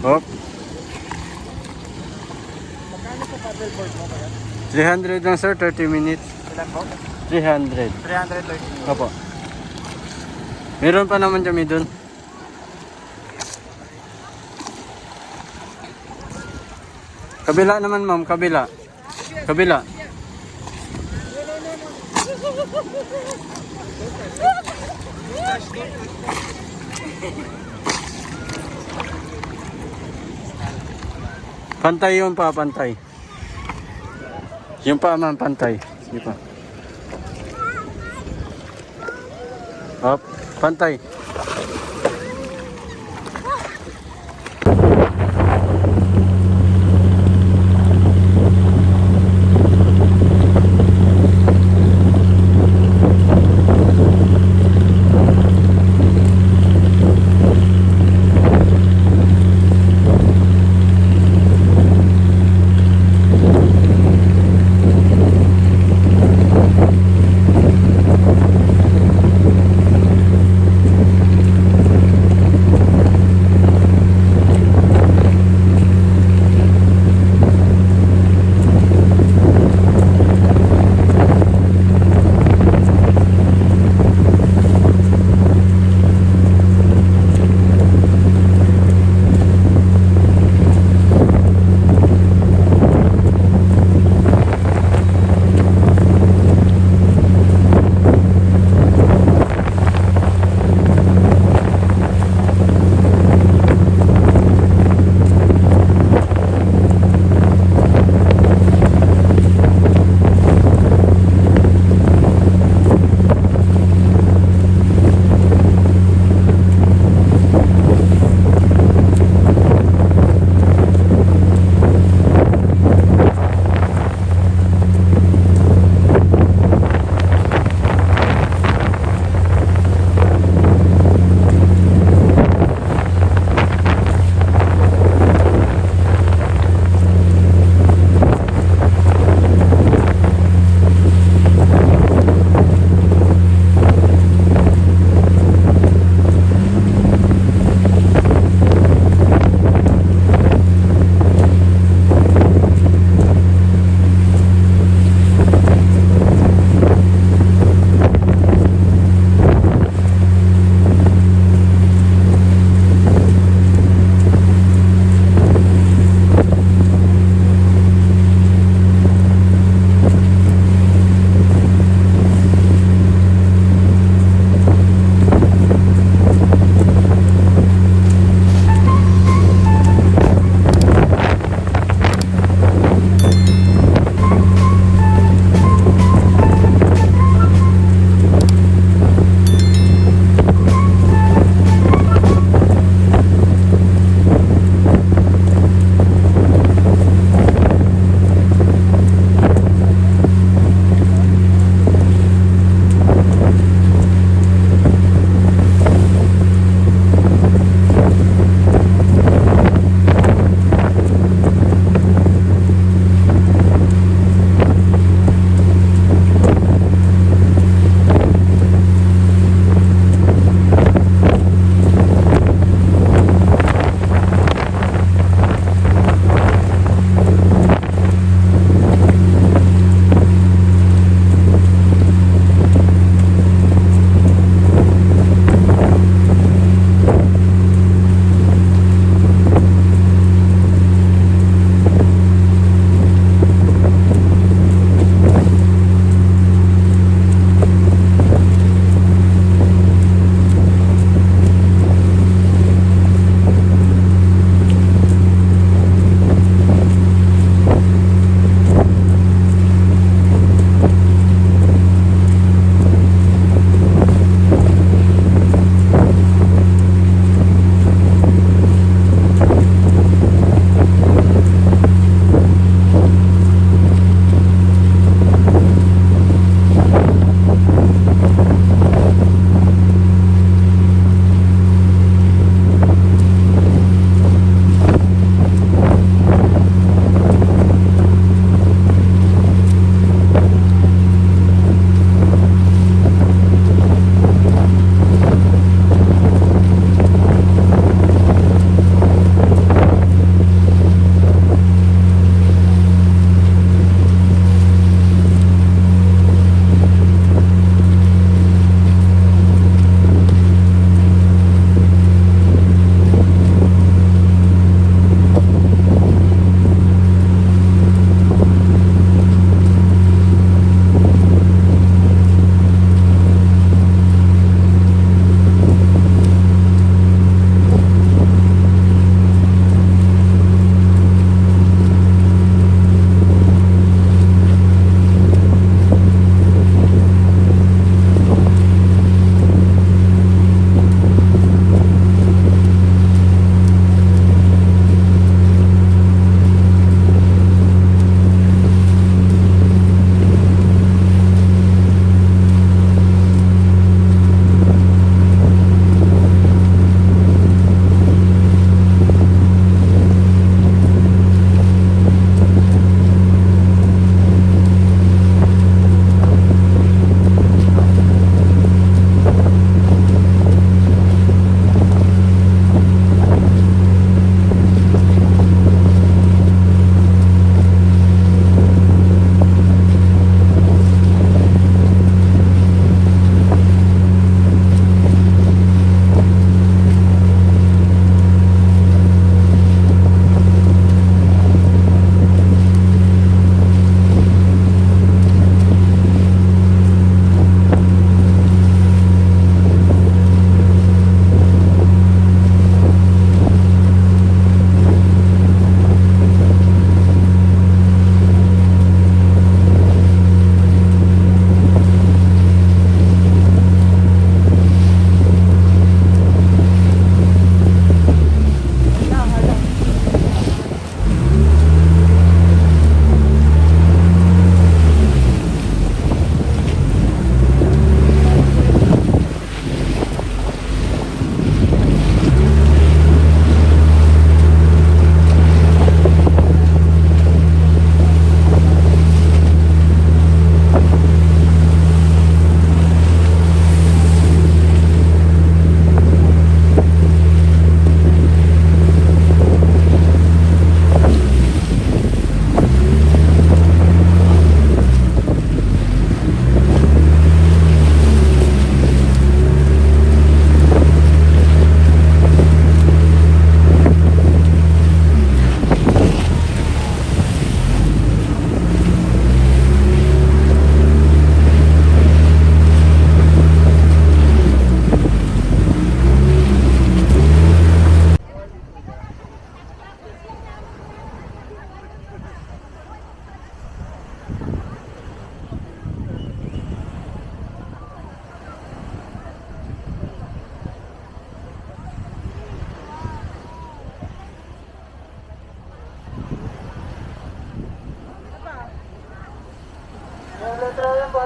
Hop. Magkano po paddleboard mo kaya? 300 lang sir, 30 minutes. Ilan po? 300. 330. Opo. Meron pa naman kami dun. Kabila naman ma'am, kabila. Kabila. Pantay yung pa, pantay. Yung pa ma'am, pantay. Sige pa. Up, pantay.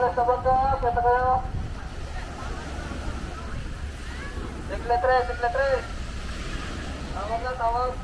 Para sa bangka, kata kayo. Sigla 3, sigla 3. Tawag na, tawag.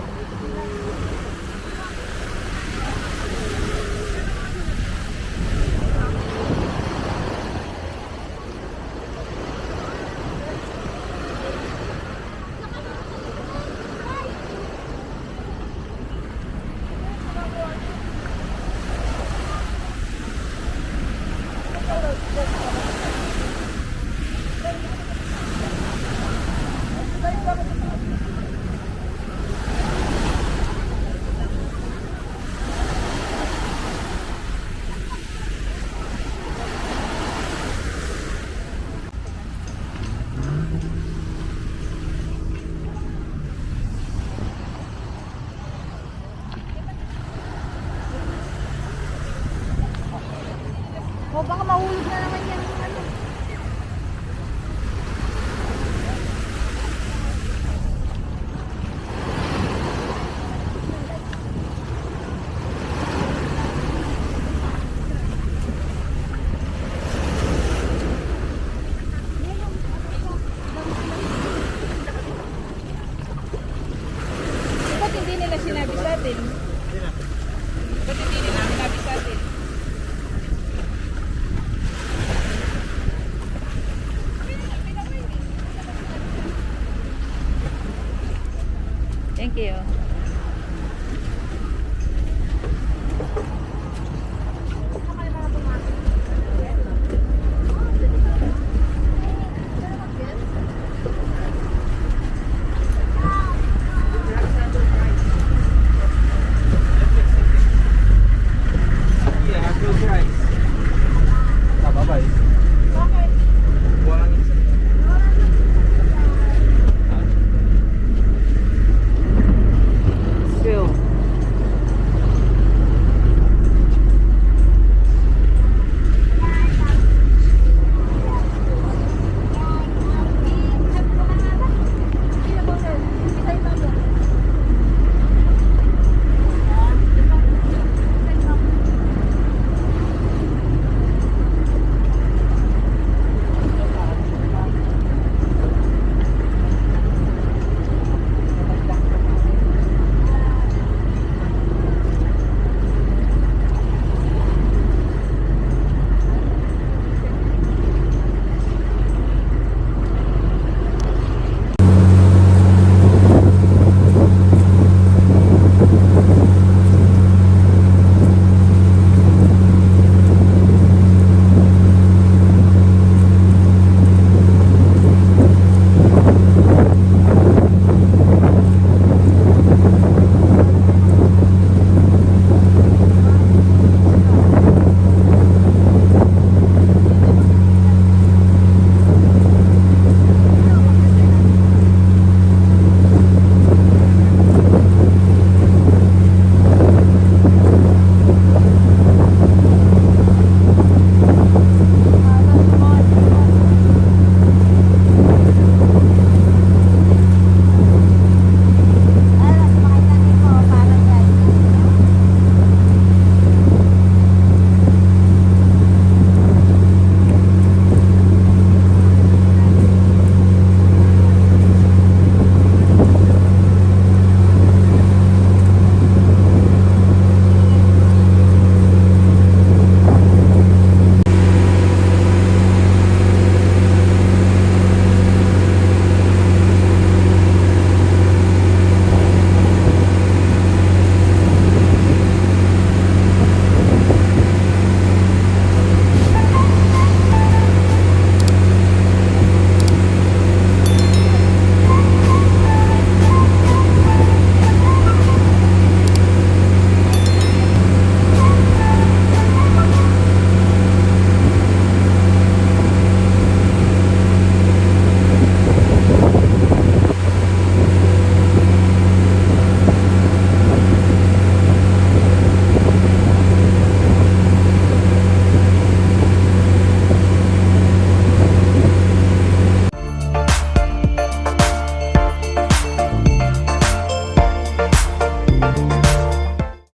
何? O baka mahulog na naman